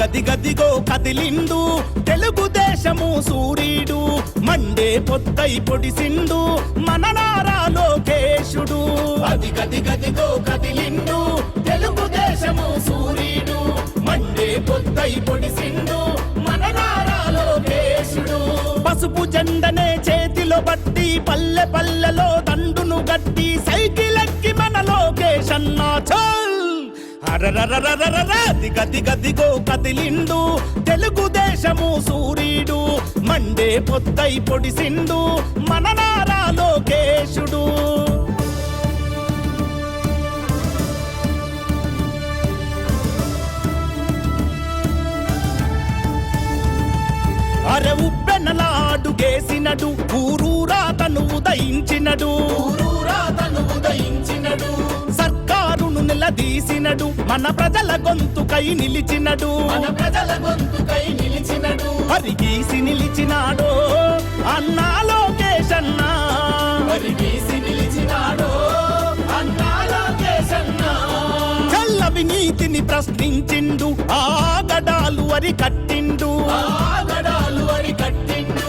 గది గదిగో కదిలిండు. తెలుగుదేశము సూర్యుడు మండే పొద్దై పొడిసిండు. మన నారా లోకేశుడు. గదిగో కదిలిండు. తెలుగుదేశము సూర్యుడు మండే పొద్దై పొడిసిండు. మన నారా లోకేశుడు. పసుపు జెండనే చేతిలో బట్టి పల్లె పల్లెలో దండును గట్టి. సైకిల్ ఎక్కి మన లోకేష్ అన్నా దిగ దిగ దిగో కదిలిండు. తెలుగుదేశము సూర్యుడు మండే పొద్దై పొడిసిండు. మన నారా లోకేశుడు. అరే ఉప్పెనలాడు గేసినడు ఊరూరా తను ఉదయించినడు. ఊరూరా నిలదీసినడు మన ప్రజల గొంతుకై నిలిచినడు. మన ప్రజల గొంతుకై నిలిచినడు. పరిగీసి నిలిచినాడో అన్నా లోకేష్ అన్నా. పరిగీసి నిలిచినాడో అన్నా లోకేష్ అన్నా. చల్ల వినీతిని ప్రశ్నించిండు. ఆగడాలు అరి కట్టిండు. ఆగడాలు అరి కట్టిండు.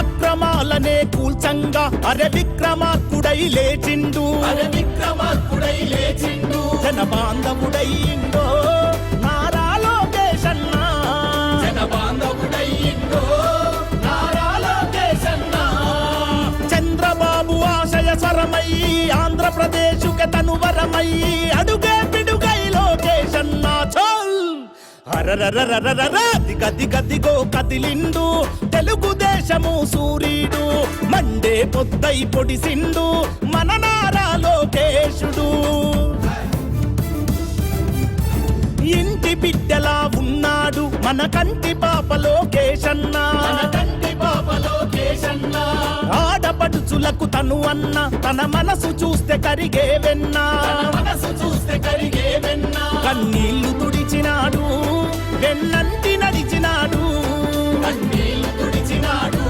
అక్రమాలనే కూల్చంగా అరే విక్రమార్కుడై లేచిండు. అరే విక్రమార్కుడై లేచిండు బాంధవుడైండో నారా లోకేష్ అన్నా జన నారా చంద్రబాబు ఆశయ స్వరమై ఆంధ్రప్రదేశ్ తను వరమై అడుగే పిడుగై లోకేష్ అన్నా చోల్. అరరరరరరర దిగ దిగ దిగో కదిలిండు. తెలుగుదేశము సూర్యుడు మండే పొద్దై పొడిసిండు. మన నారా లోకేశుడు. ఇంటి బిడ్డలా ఉన్నాడు. మన కంటి పాప లోకేశన్న. ఆడపడుచులకు తను అన్న. తన మనసు చూస్తే కరిగే వెన్న మనసు చూస్తే కరిగే వెన్న కన్నీళ్ళు తుడిచినాడు. వెన్నంటి నడిచినాడు. తుడిచినాడు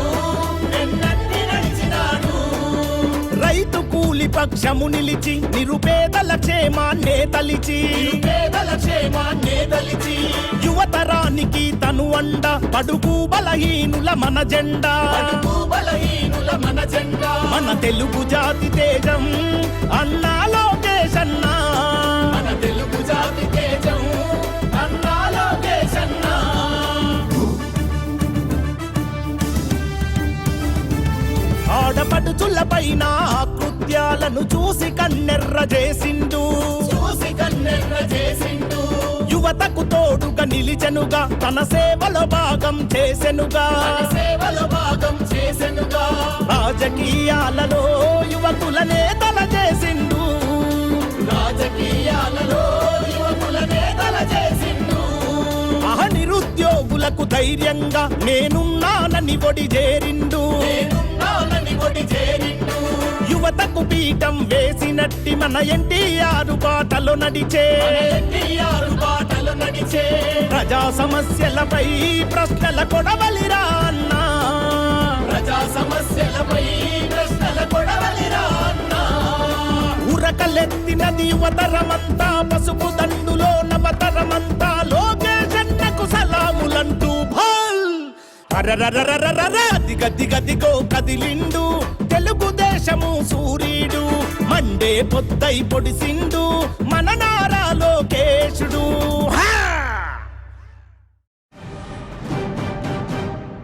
రైతు కూలి పక్షము నిలిచి నిరుపేదల క్షేమాన్నే తలిచి. నిరుపేదల క్షేమా అండ పడుగు బలహీనుల మన జెండా. బలహీనుల మన జెండా. మన తెలుగు జాతి తేజం అన్నా లోకేష్ అన్నా. మన తెలుగు జాతి తేజం అన్నా లోకేష్ అన్నా. ఆడపడుచుల పైన కృత్యాలను చూసి కన్నెర్ర చేసిండు చూసి కన్నెర్ర చేసిండు యువతకు తోడుగా నిలిచెనుగా తన సేవలో భాగం చేసెనుగా. సేవలో భాగం చేసెనుగా. రాజకీయాలలో యువకుల నేతల చేసిండు రాజకీయాలలో యువకుల నేతల చేసిండు అహ నిరుద్యోగులకు ధైర్యంగా నేనున్నానని ఒడి చేరిండు యువతకు పీఠం వేసినట్టి మన ఎన్టీఆర్ బాటలో నడిచే. ప్రజా సమస్యలపై ప్రశ్నల కొడవలిరా అన్నా. ప్రజా సమస్యలపై ప్రశ్నల కొడవలిరా అన్నా. ఉరకలెత్తినది యువతరమంతా పసుపు దండులో నవతరమంతా లోకేషన్నకు సలాములంటూ భాల్ అరరరరరరర దిగ దిగ దిగో కదిలిండు. ఆకాశము సూర్యుడు మండే పొద్దై పొడిసిండు మన నారా లోకేశుడు